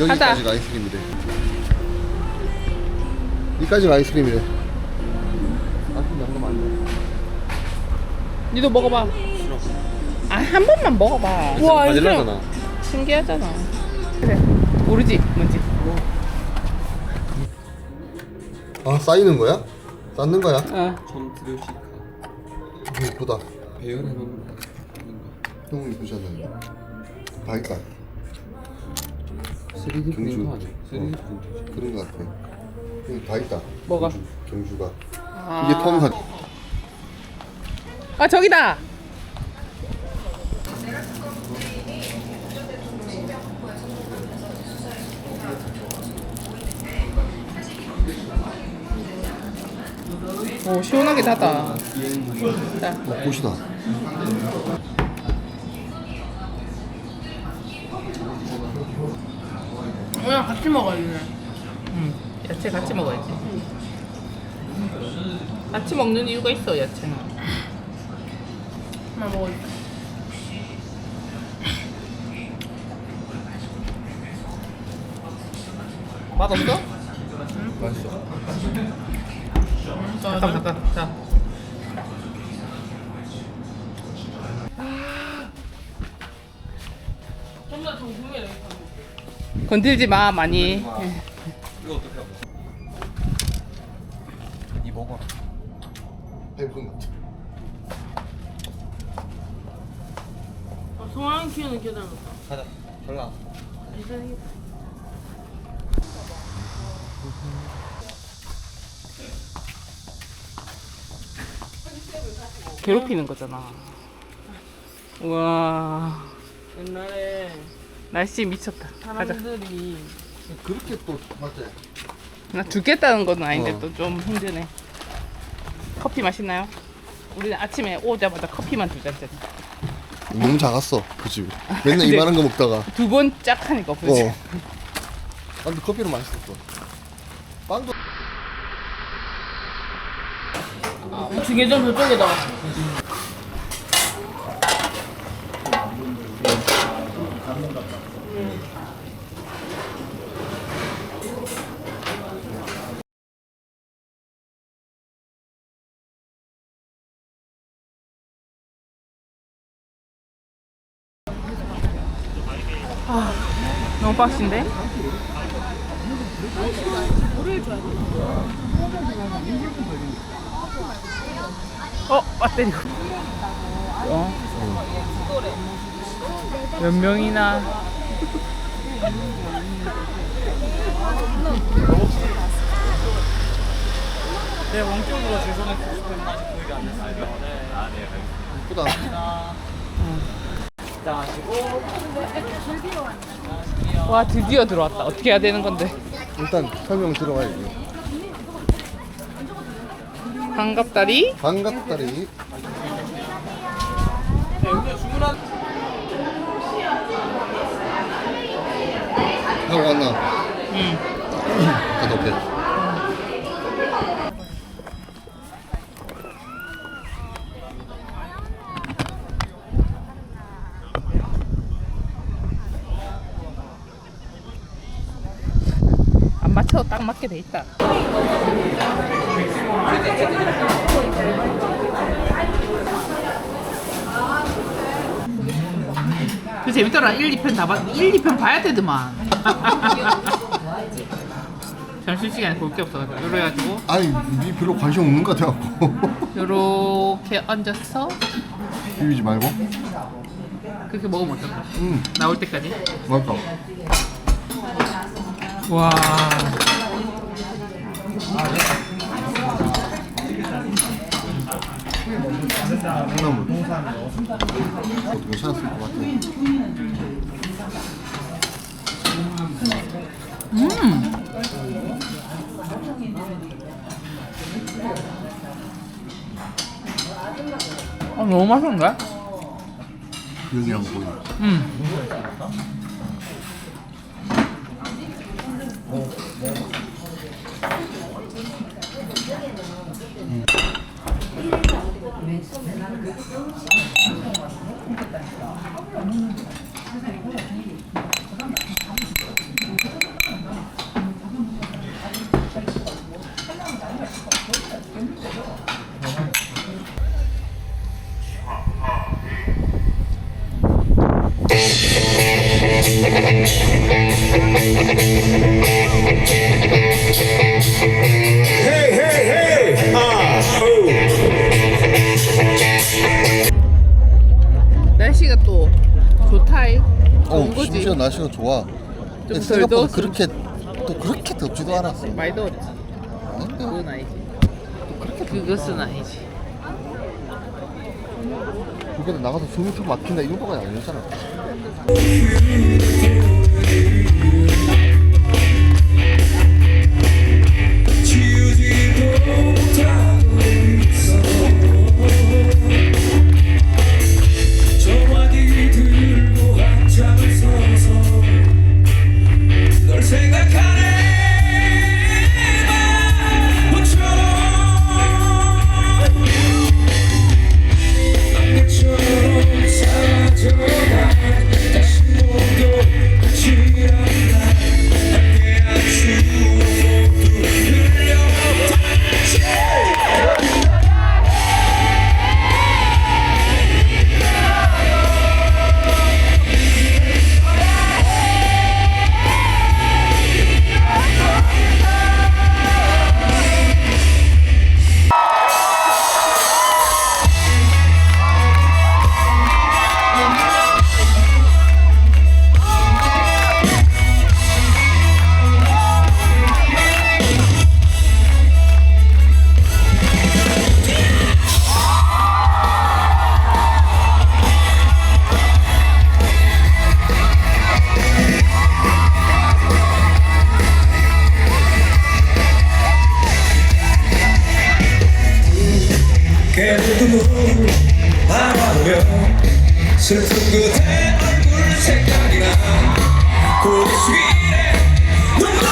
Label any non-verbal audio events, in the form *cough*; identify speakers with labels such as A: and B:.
A: 여기까지가 아이스크림이래. 여기까지가 아이스크림이래. 아이스크림 양념 안 돼.
B: 니도 먹어봐. 아, 한 번만 먹어봐. 와,
A: 바닐라잖아.
B: 신기하잖아. 그래. 모르지, 뭔지.
A: 아 쌓이는 거야? 쌓는 거야?
B: 어.
C: 전 드레시카
A: 음, 이쁘다.
C: 배열해 놓는 거.
A: 너무 이쁘잖아요. 다 있다.
C: 3D
A: 경주.
C: 프린터 아니야? 3D
A: 어.
C: 프린터.
A: 그런 거 같아. 여기 다 있다.
B: 뭐가?
A: 경주가.
B: 아.
A: 이게 톰사.
B: 아, 저기다! 오, 시원하게 닫아. 자,
A: 어, 꽃이다.
D: 그냥 같이 먹어야지.
B: 음, 야채 같이 먹어야지. 같이 먹는 이유가 있어, 야채는.
D: 하나 먹어야지.
B: 맛없어?
C: 맛있어.
B: 잠깐, 잠깐. 자.
D: 좀더 궁금해.
B: 건들지 마, 많이.
C: 이거 어떻게 하고? 이 먹어라.
A: 뱀손 같아.
D: 소환 키우는 계단 같다.
C: 가자. 골라.
B: 괴롭히는 거잖아. 우와.
D: 옛날에
B: 날씨 미쳤다. 가자.
D: 사람들이
A: 그렇게 또 맞지?
B: 나 죽겠다는 건 아닌데
A: 어.
B: 또 좀 힘드네. 커피 맛있나요? 우리는 아침에 오자마자 커피만 두 잔짜리.
A: 너무 작았어 그 집. *laughs* 맨날
B: 근데-
A: 이만한 거 먹다가.
B: 두번 짝 하니까 없어지.
A: 어. 아, 근데 커피는 맛있었어. 빵도
D: 주계전 저쪽에다.
B: 너무 빡신데? 어, 배터리. 어? 몇 명이나 네, 원격으로 죄송해서 스팸 아직 보이지 않는다요. 네, 아, 네,
A: 이쁘다.
B: 와, 드디어 들어왔다. 어떻게 해야 되는 건데?
A: 일단 설명 들어가야지.
B: 반갑다리.
A: 반갑다리. 하고 왔나?
B: 응.
A: 갔다 올게.
B: 안 맞춰도 딱 맞게 돼 있다. 그 재밌더라. 1, 2편 다 봤, 1, 2편 봐야 되더만. *laughs* 점심시간에 볼 게 없어가지고. 이래가지고,
A: 아니, 니 별로 관심 없는 것 같아갖고. *laughs*
B: 요렇게 얹어서,
A: 비비지 말고.
B: 그렇게 먹으면 어떨까?
A: 응,
B: 나올 때까지.
A: 맞다.
B: 와.
A: 콩나물. 그것도 괜찮았을 것 같아.
B: 어, 너무 맛있는데?
A: 여기랑 거기.
B: 음.
E: 맨 처음에
B: 나는 그 조금씩 Hey, hey,
A: hey!
B: 좋은 거지.
A: 심지어 날씨가 좋아. 근데
B: 덜
A: 생각보다
B: 더웠어.
A: 그렇게 또 그렇게 덥지도 않았어.
B: 많이 더웠지.
A: 아닌데
B: 그건 아니지. 그것은 아니지.
A: 그게 나가서 숨이 턱 막힌다 이거가 아니잖아.
E: 그대 얼굴 생각이 나. 고개 숙이네